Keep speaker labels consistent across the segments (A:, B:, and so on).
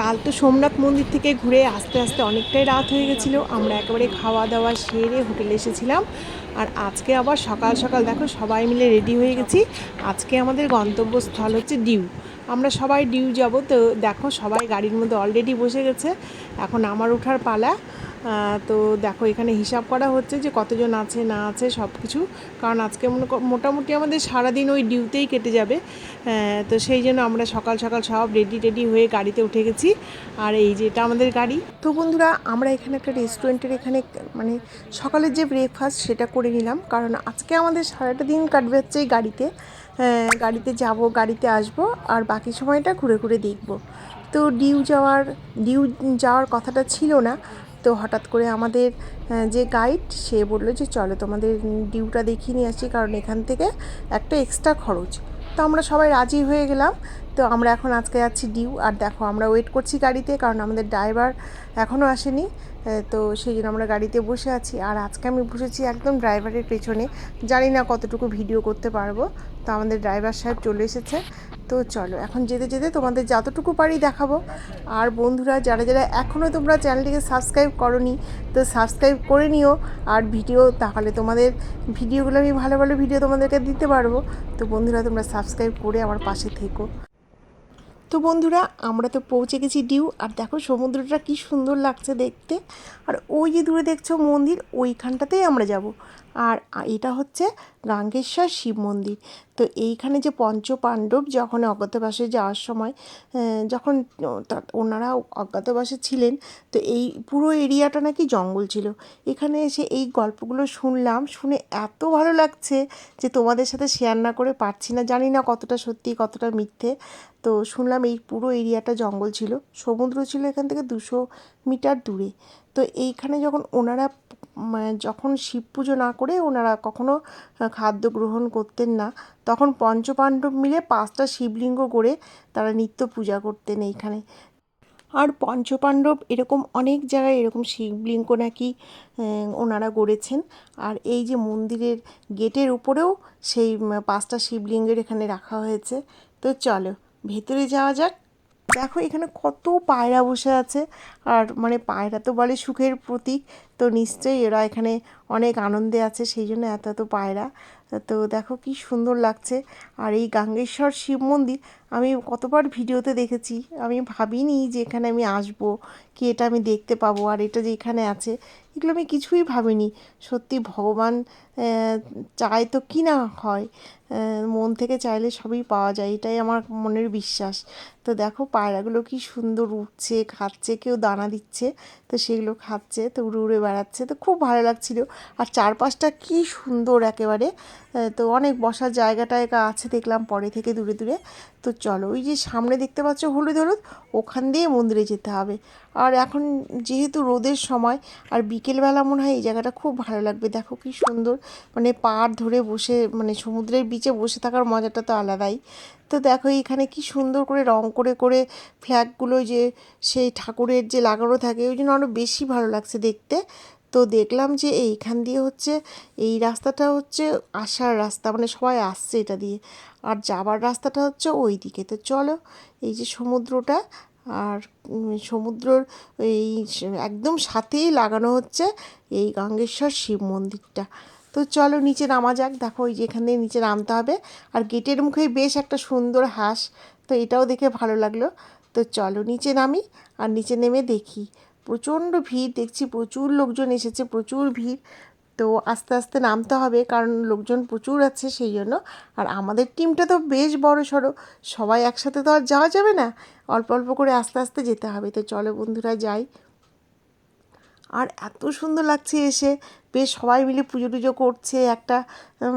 A: কাল তো সোমনাথ মন্দির থেকে ঘুরে আস্তে আস্তে অনেকটাই রাত হয়ে গেছিল। আমরা একেবারে খাওয়া দাওয়া সেরে হোটেলে এসেছিলাম। আর আজকে আবার সকাল সকাল দেখো সবাই মিলে রেডি হয়ে গেছি। আজকে আমাদের গন্তব্যস্থল হচ্ছে ডিউ। আমরা সবাই ডিউ যাব। তো দেখো সবাই গাড়ির মধ্যে অলরেডি বসে গেছে। এখন আমার ওঠার পালা। তো দেখো, এখানে হিসাব করা হচ্ছে যে কতজন আছে, না আছে সব কিছু কারণ আজকে মোটামুটি আমাদের সারাদিন ওই ডিউতেই কেটে যাবে। তো সেই জন্য আমরা সকাল সকাল সব রেডি টেডি হয়ে গাড়িতে উঠে গেছি। আর এই যে এটা আমাদের গাড়ি। তো বন্ধুরা, আমরা এখানে একটা রেস্টুরেন্টের এখানে মানে সকালের যে ব্রেকফাস্ট সেটা করে নিলাম। কারণ আজকে আমাদের সারাটা দিন কাটবে হচ্ছে এই গাড়িতে। গাড়িতে যাব, গাড়িতে আসব, আর বাকি সময়টা ঘুরে ঘুরে দেখব। তো ডিউ যাওয়ার ডিউ যাওয়ার কথাটা ছিল না। তো হঠাৎ করে আমাদের যে গাইড সে বলল যে, চলো তোমাদের ডিউটা দেখিয়ে নিয়ে আসি কারণ এখান থেকে একটা এক্সট্রা খরচ। তো আমরা সবাই রাজি হয়ে গেলাম। তো আমরা এখন আজকে যাচ্ছি ডিউ। আর দেখো, আমরা ওয়েট করছি গাড়িতে কারণ আমাদের ড্রাইভার এখনও আসেনি। তো সেই জন্য আমরা গাড়িতে বসে আছি। আর আজকে আমি বসেছি একদম ড্রাইভারের পেছনে। জানি না কতটুকু ভিডিও করতে পারব। তো আমাদের ড্রাইভার সাহেব চলে এসেছে। তো চলো, এখন যেতে যেতে তোমাদের যতটুকু পারি দেখাবো। আর বন্ধুরা, যারা যারা এখনও তোমরা চ্যানেলটিকে সাবস্ক্রাইব করনি, তো সাবস্ক্রাইব করে নিও। আর ভিডিও তাহলে তোমাদের ভিডিওগুলো আমি ভালো ভালো ভিডিও তোমাদেরকে দিতে পারব। তো বন্ধুরা, তোমরা সাবস্ক্রাইব করে আমার পাশে থেকো। তো বন্ধুরা, আমরা তো পৌঁছে গেছি ডিউ, আর দেখো সমুদ্রটা কি সুন্দর লাগছে দেখতে। আর ওই যে দূরে দেখছ মন্দির, ওইখানটাতেই আমরা যাব। আর এটা হচ্ছে গাঙ্গেশ্বর শিব মন্দির। তো এইখানে যে পঞ্চ পাণ্ডব যখন অজ্ঞাতবাসে যাওয়ার সময় যখন ওনারা অজ্ঞাতবাসে ছিলেন, তো এই পুরো এরিয়াটা নাকি জঙ্গল ছিল। এখানে এসে এই গল্পগুলো শুনলাম, শুনে এত ভালো লাগছে যে তোমাদের সাথে শেয়ার না করে পারছি না। জানি না কতটা সত্যি, কতটা মিথ্যে। তো শুনলাম এই পুরো এরিয়াটা জঙ্গল ছিল। সমুদ্র ছিল এখান থেকে দুশো মিটার দূরে। তো এইখানে যখন ওনারা যখন শিব পুজো না করে ওনারা কখনো খাদ্য গ্রহণ করতেন না, তখন পঞ্চপাণ্ডব মিলে পাঁচটা শিবলিঙ্গ করে তারা নিত্য পূজা করতেন এইখানে। আর পঞ্চপাণ্ডব এরকম অনেক জায়গায় এরকম শিবলিঙ্গ নাকি ওনারা গড়েছেন। আর এই যে মন্দিরের গেটের উপরেও সেই পাঁচটা শিবলিঙ্গের এখানে রাখা হয়েছে। তো চলো, ভেতরে যাওয়া যাক। দেখো এখানে কত পায়রা বসে আছে। আর মানে পায়রা তো বলে সুখের প্রতীক। তো নিশ্চয়ই এরা এখানে অনেক আনন্দে আছে, সেই জন্য এত এত পায়রা। তো দেখো কি সুন্দর লাগছে। আর এই গাঙ্গেশ্বর শিব মন্দির আমি কতবার ভিডিওতে দেখেছি। আমি ভাবিনি যে এখানে আমি আসব, কি এটা আমি দেখতে পাবো, আর এটা যে এখানে আছে, এগুলো আমি কিছুই ভাবিনি। সত্যি ভগবান চায় তো কি না হয়। মন থেকে চাইলে সবই পাওয়া যায়, এটাই আমার মনের বিশ্বাস। তো দেখো পায়রাগুলো কি সুন্দর উঠছে খাচ্ছে, কেউ দানা দিচ্ছে, তো সেগুলো খাচ্ছে, তো উড়ে উড়ে বেড়াচ্ছে, তো খুব ভালো লাগছিল। আর চারপাশটা কি সুন্দর একেবারে। তো অনেক বসার জায়গা টায়গা আছে দেখলাম পরে থেকে দূরে দূরে। তো চলো, ওই যে সামনে দেখতে পাচ্ছ হলুদ হলুদ, ওখান দিয়ে মন্দিরে যেতে হবে। আর এখন যেহেতু রোদের সময়, আর বিকেলবেলা মনে হয় এই জায়গাটা খুব ভালো লাগবে। দেখো কি সুন্দর মানে পাড় ধরে বসে মানে সমুদ্রের বিচে বসে থাকার মজাটা তো আলাদাই। তো দেখো এখানে কি সুন্দর করে রং করে করে ফ্ল্যাগগুলো যে সেই ঠাকুরের যে লাগানো থাকে, ওই জন্য আরও বেশি ভালো লাগছে দেখতে। তো দেখলাম যে এইখান দিয়ে হচ্ছে, এই রাস্তাটা হচ্ছে আসার রাস্তা মানে সবাই আসছে এটা দিয়ে। আর যাবার রাস্তাটা হচ্ছে ওই দিকে তো চলো, এই যে সমুদ্রটা, আর সমুদ্রর এই একদম সাথেই লাগানো হচ্ছে এই গাঙ্গেশ্বর শিব মন্দিরটা। তো চলো নিচে নামা যাক। দেখো ওই যে এখান নিচে নামতে হবে। আর গেটের মুখেই বেশ একটা সুন্দর হাঁস। তো এটাও দেখে ভালো লাগল। তো চলো নিচে নামি আর নিচে নেমে দেখি। প্রচণ্ড ভিড়, দেখছি প্রচুর লোকজন এসেছে, প্রচুর ভিড়। তো আস্তে আস্তে নামতে হবে কারণ লোকজন প্রচুর আছে সেই জন্য। আর আমাদের টিমটা তো বেশ বড় সড়ো। সবাই একসাথে তো আর যাওয়া যাবে না। অল্প অল্প করে আস্তে আস্তে যেতে হবে। তো চলো বন্ধুরা যাই। আর এত সুন্দর লাগছে এসে। বেশ সবাই মিলে পুজো টুজো করছে, একটা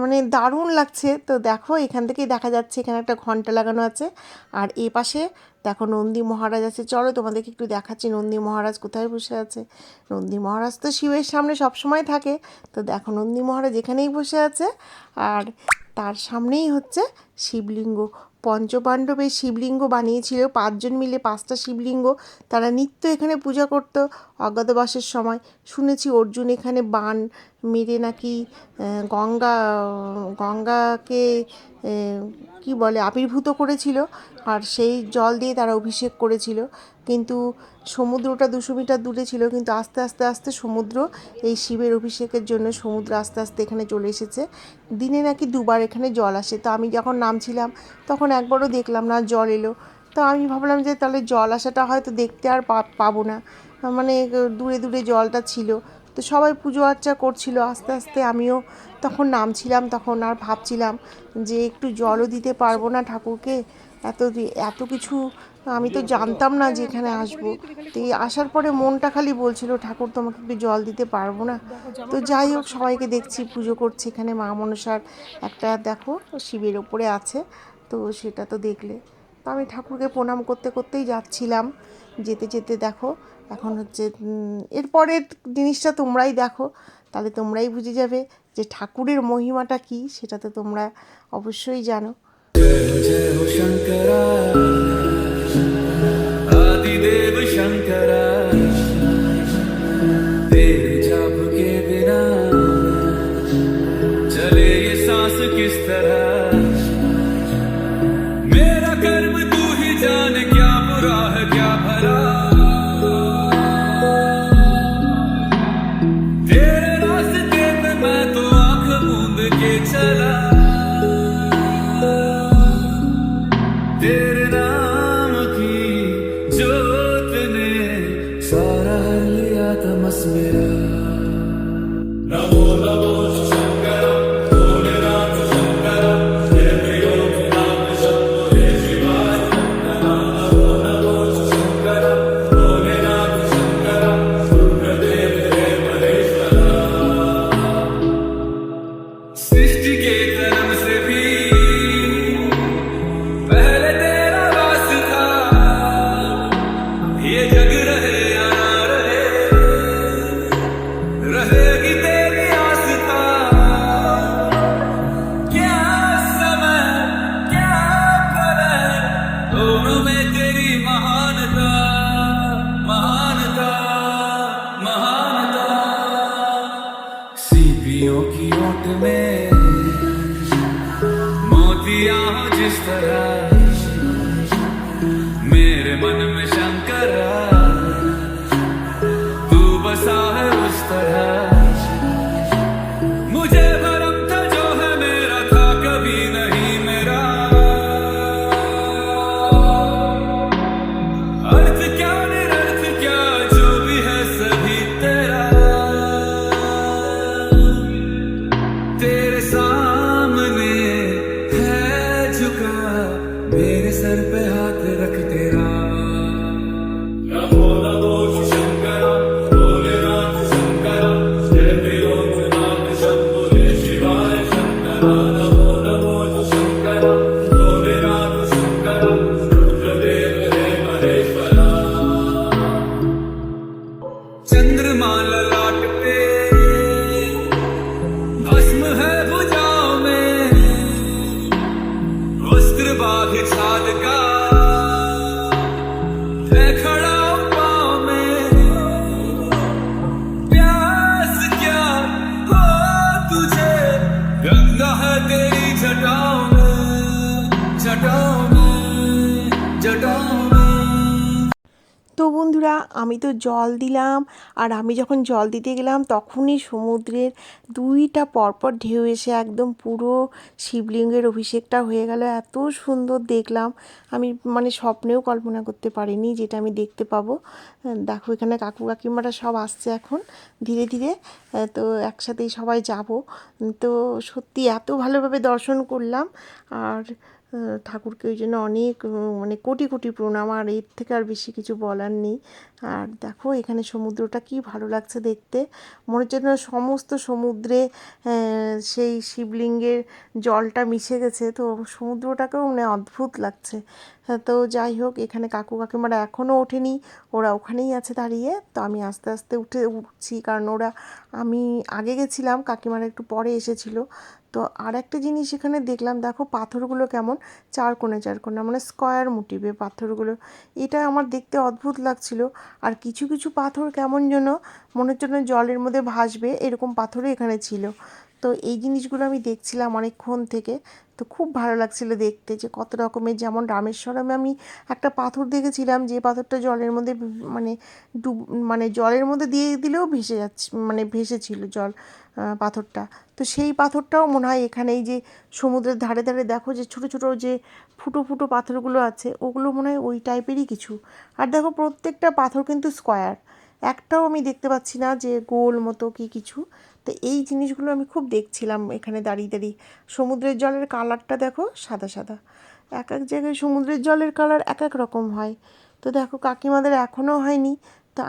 A: মানে দারুণ লাগছে। তো দেখো, এখান থেকেই দেখা যাচ্ছে, এখানে একটা ঘণ্টা লাগানো আছে। আর এ পাশে দেখো নন্দী মহারাজ আছে। চলো তোমাদেরকে একটু দেখাচ্ছি নন্দী মহারাজ কোথায় বসে আছে। নন্দী মহারাজ তো শিবের সামনে সবসময় থাকে। তো দেখো নন্দী মহারাজ এখানেই বসে আছে। আর তার সামনেই হচ্ছে শিবলিঙ্গ। পঞ্চপাণ্ডব এই শিবলিঙ্গ বানিয়েছিল, পাঁচজন মিলে পাঁচটা শিবলিঙ্গ। তারা নিত্য এখানে পূজা করত অজ্ঞাতবাসের সময়। শুনেছি অর্জুন এখানে বান মেরে নাকি গঙ্গা, গঙ্গাকে কি বলে, আবির্ভূত করেছিল আর সেই জল দিয়ে তারা অভিষেক করেছিল। কিন্তু সমুদ্রটা দুশো মিটার দূরে ছিল, কিন্তু আস্তে আস্তে আস্তে সমুদ্র এই শিবের অভিষেকের জন্য সমুদ্র আস্তে আস্তে এখানে চলে এসেছে। দিনে নাকি দুবার এখানে জল আসে। তো আমি যখন নামছিলাম, তখন একবারও দেখলাম না জল এলো। তো আমি ভাবলাম যে তাহলে জল আসাটা হয়তো দেখতে আর পাবো না। মানে দূরে দূরে জলটা ছিল। তো সবাই পুজো আর্চা করছিল, আস্তে আস্তে আমিও তখন নামছিলাম, তখন আর ভাবছিলাম যে একটু জলও দিতে পারব না ঠাকুরকে। এত এত কিছু আমি তো জানতাম না যে এখানে আসব। তো এই আসার পরে মনটা খালি বলছিল, ঠাকুর, তোমাকে একটু জল দিতে পারব না। তো যাই হোক, সবাইকে দেখছি, পুজো করছে। এখানে মা মনসার একটা, দেখো, শিবের ওপরে আছে। তো সেটা তো দেখলে। তো আমি ঠাকুরকে প্রণাম করতে করতেই যাচ্ছিলাম। যেতে যেতে দেখো, এখন হচ্ছে এরপরের জিনিসটা তোমরাই দেখো। তাহলে তোমরাই বুঝে যাবে যে ঠাকুরের মহিমাটা কি, সেটা তো তোমরা অবশ্যই জানো।
B: আদিদেব শঙ্করা। transmitter. में। मोतिया जिस तरह
A: বন্ধুরা, আমি তো জল দিলাম। আর আমি যখন জল দিতে গেলাম, তখনই সমুদ্রের দুইটা পরপর ঢেউ এসে একদম পুরো শিবলিঙ্গের অভিষেকটা হয়ে গেল। এত সুন্দর দেখলাম। আমি মানে স্বপ্নেও কল্পনা করতে পারিনি যেটা আমি দেখতে পাবো। দেখো, এখানে কাকু কাকিমারা সব আসছে এখন ধীরে ধীরে। তো একসাথেই সবাই যাব। তো সত্যি এত ভালোভাবে দর্শন করলাম। আর ঠাকুরকে ওই জন্য অনেক মানে কোটি কোটি প্রণাম, আর এর থেকে আর বেশি কিছু বলার নেই। আর দেখো, এখানে সমুদ্রটা কি ভালো লাগছে দেখতে। মনে হচ্ছে যেন সমস্ত সমুদ্রে সেই শিবলিঙ্গের জলটা মিশে গেছে। তো সমুদ্রটাকেও মানে অদ্ভুত লাগছে। তো যাই হোক, এখানে কাকু কাকিমারা এখনও ওঠেনি, ওরা ওখানেই আছে দাঁড়িয়ে। তো আমি আস্তে আস্তে উঠে উঠছি, কারণ ওরা, আমি আগে গেছিলাম, কাকিমারা একটু পরে এসেছিল। তো আর একটা জিনিস এখানে দেখলাম, দেখো পাথরগুলো কেমন? চার কোণে চার কোণে মানে স্কোয়ার মোটিভে পাথরগুলো। এটা আমার দেখতে অদ্ভুত লাগছিল। আর কিছু কিছু পাথর কেমন যেন মনে হচ্ছে জলের মধ্যে ভাসবে, এরকম পাথরও এখানে ছিল। তো এই জিনিসগুলো আমি দেখছিলাম অনেকক্ষণ থেকে। তো খুব ভালো লাগছিল দেখতে যে কত রকমের, যেমন রামেশ্বরমে আমি একটা পাথর দেখেছিলাম যে পাথরটা জলের মধ্যে মানে ডুব মানে জলের মধ্যে দিয়ে দিলেও ভেসে যাচ্ছে মানে ভেসেছিল জল পাথরটা। তো সেই পাথরটাও মনে হয় এখানে এই যে সমুদ্রের ধারে ধারে দেখো যে ছোট ছোট যে ফুটো ফুটো পাথরগুলো আছে, ওগুলো মনে হয় ওই টাইপেরই কিছু। আর দেখো প্রত্যেকটা পাথর কিন্তু স্কোয়ার। একটাও আমি দেখতে পাচ্ছি না যে গোল মতো কি কিছু। তো এই জিনিসগুলো আমি খুব দেখছিলাম এখানে দাঁড়িয়ে দাঁড়িয়ে। সমুদ্রের জলের কালারটা দেখো, সাদা সাদা। এক এক জায়গায় সমুদ্রের জলের কালার এক এক রকম হয়। তো দেখো, কাকিমাদের এখনও হয়নি। তো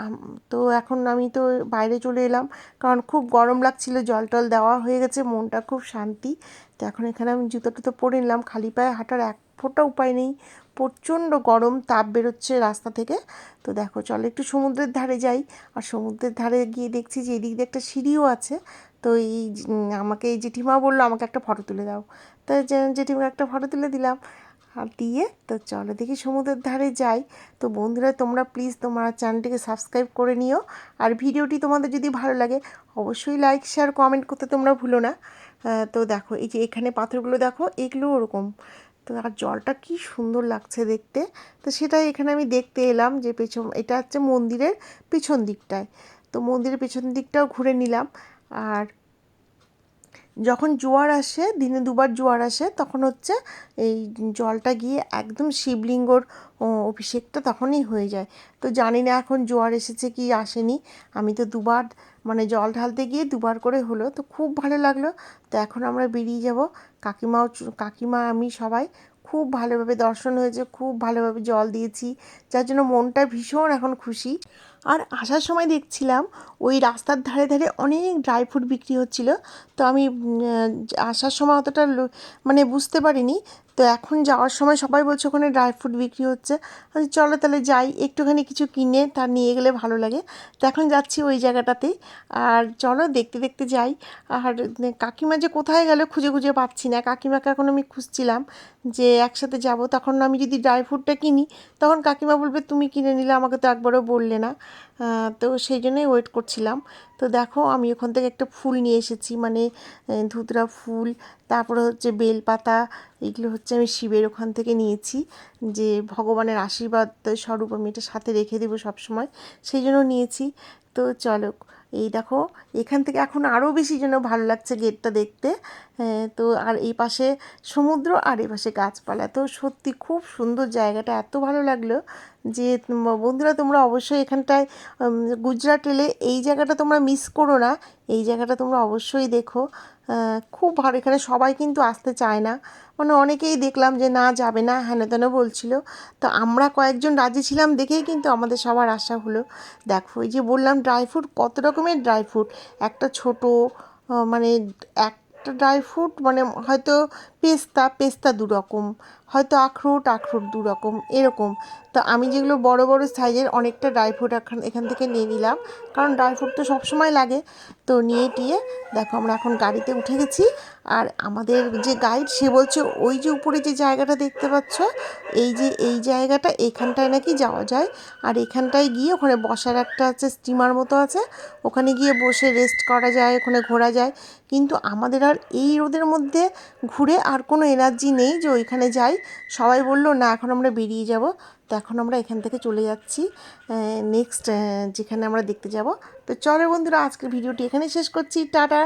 A: তো এখন আমি তো বাইরে চলে এলাম। কারণ খুব গরম লাগছিল, জল টল দেওয়া হয়ে গেছে, মনটা খুব শান্তি। তো এখন এখানে আমি জুতো টুতো পরে নিলাম, খালি পায়ে হাঁটার এক ফোঁটা উপায় নেই। প্রচণ্ড গরম, তাপ বেরোচ্ছে রাস্তা থেকে। তো দেখো, চলো একটু সমুদ্রের ধারে যাই। আর সমুদ্রের ধারে গিয়ে দেখছি যে এদিক দিয়ে একটা সিঁড়িও আছে। তো এই আমাকে এই জেঠিমা বলল, আমাকে একটা ফটো তুলে দাও। তো জেঠিমাকে একটা ফটো তুলে দিলাম। আর দিয়ে, তো চলো দেখি সমুদ্রের ধারে যাই। তো বন্ধুরা, তোমরা প্লিজ তোমার চ্যানেলটিকে সাবস্ক্রাইব করে নিও। আর ভিডিওটি তোমাদের যদি ভালো লাগে, অবশ্যই লাইক শেয়ার কমেন্ট করতে তোমরা ভুলো না। তো দেখো, এই যে এখানে পাথরগুলো দেখো এগুলো ওরকম। তো আর জলটা কি সুন্দর লাগছে দেখতে। তো সেটাই এখানে আমি দেখতে এলাম যে পেছন, এটা হচ্ছে মন্দিরের পিছন দিকটায়। তো মন্দিরের পেছন দিকটাও ঘুরে নিলাম। আর যখন জোয়ার আসে, দিনে দুবার জোয়ার আসে, তখন হচ্ছে এই জলটা গিয়ে একদম শিবলিঙ্গর অভিষেকটা তখনই হয়ে যায়। তো জানি না এখন জোয়ার এসেছে কি আসেনি। আমি তো দুবার মানে জল ঢালতে গিয়ে দুবার করে হলো, তো খুব ভালো লাগল। তো এখন আমরা বেরিয়ে যাব। কাকিমাও, কাকিমা, আমি সবাই খুব ভালোভাবে দর্শন হয়েছে, খুব ভালোভাবে জল দিয়েছি, যার জন্য মনটা ভীষণ এখন খুশি। আর আসার সময় দেখছিলাম ওই রাস্তার ধারে ধারে অনেক ড্রাই ফ্রুট বিক্রি হচ্ছিল। তো আমি আসার সময় অতটা মানে বুঝতে পারিনি তো এখন যাওয়ার সময় সবাই বলছে ওখানে ড্রাই ফ্রুট বিক্রি হচ্ছে। চলো তাহলে যাই, একটুখানি কিছু কিনে তার নিয়ে গেলে ভালো লাগে। তো এখন যাচ্ছি ওই জায়গাটাতেই। আর চলো দেখতে দেখতে যাই। আর কাকিমা যে কোথায় গেল খুঁজে খুঁজে পাচ্ছি না। কাকিমাকে এখন আমি খুঁজছিলাম যে একসাথে যাব। তখন আমি যদি ড্রাই ফ্রুটটা কিনি, তখন কাকিমা বলবে, তুমি কিনে নিলে। আমাকে তো একবারও বললে না। তো সেই জন্যই ওয়েট করছিলাম। তো দেখো, আমি ওখান থেকে একটা ফুল নিয়ে এসেছি মানে ধুতরা ফুল, তারপরে হচ্ছে বেলপাতা, এগুলো হচ্ছে আমি শিবের ওখান থেকে নিয়েছি, যে ভগবানের আশীর্বাদ স্বরূপ আমি এটা সাথে রেখে দেবো সবসময়, সেই জন্য নিয়েছি। তো চলো এই দেখো এখান থেকে এখন আরও বেশি যেন ভালো লাগছে গেটটা দেখতে। হ্যাঁ, তো আর এই পাশে সমুদ্র আর এই পাশে গাছপালা। তো সত্যি খুব সুন্দর জায়গাটা এত ভালো লাগল যে বন্ধুরা তোমরা অবশ্যই এখানটায় গুজরাট এলে এই জায়গাটা তোমরা মিস করো না। এই জায়গাটা তোমরা অবশ্যই দেখো। খুব ভালো। এখানে সবাই কিন্তু আসতে চায় না। মানে অনেকেই দেখলাম যে, না, যাবে না। হেন তেন বলছিল। তো আমরা কয়েকজন রাজি ছিলাম দেখেই কিন্তু আমাদের সবার আশা হলো। দেখো ওই যে বললাম, ড্রাই ফ্রুট, কত রকমের ড্রাই ফ্রুট? একটা ছোট মানে মানে একটা ড্রাই ফ্রুট মানে হয়তো পেস্তা পেস্তা দু রকম হয়তো আখরোট আখরোট দু রকম এরকম। তো আমি যেগুলো বড় বড় সাইজের অনেকটা ড্রাই ফ্রুট এখান থেকে নিয়ে নিলাম। কারণ ড্রাই ফ্রুট তো সবসময় লাগে। তো নিয়ে টিয়ে, দেখো আমরা এখন গাড়িতে উঠে গেছি। আর আমাদের যে গাইড সে বলছে, ওই যে উপরে যে জায়গাটা দেখতে পাচ্ছ, এই যে, এই জায়গাটা, এখানটায় নাকি যাওয়া যায়। আর এখানটায় গিয়ে ওখানে বসার একটা আছে স্টিমার মতো আছে। ওখানে গিয়ে বসে রেস্ট করা যায়, ওখানে ঘোরা যায়। কিন্তু আমাদের আর এই রোদের মধ্যে ঘুরে আর কোনো এনার্জি নেই যে ওইখানে যাই। সবাই বলল, না, এখন আমরা বেরিয়ে যাব। তো এখন আমরা এখান থেকে চলে যাচ্ছি। নেক্সট যেখানে আমরা দেখতে যাব। তো চলো বন্ধুরা, আজকের ভিডিওটি এখানে শেষ করছি। টাটা!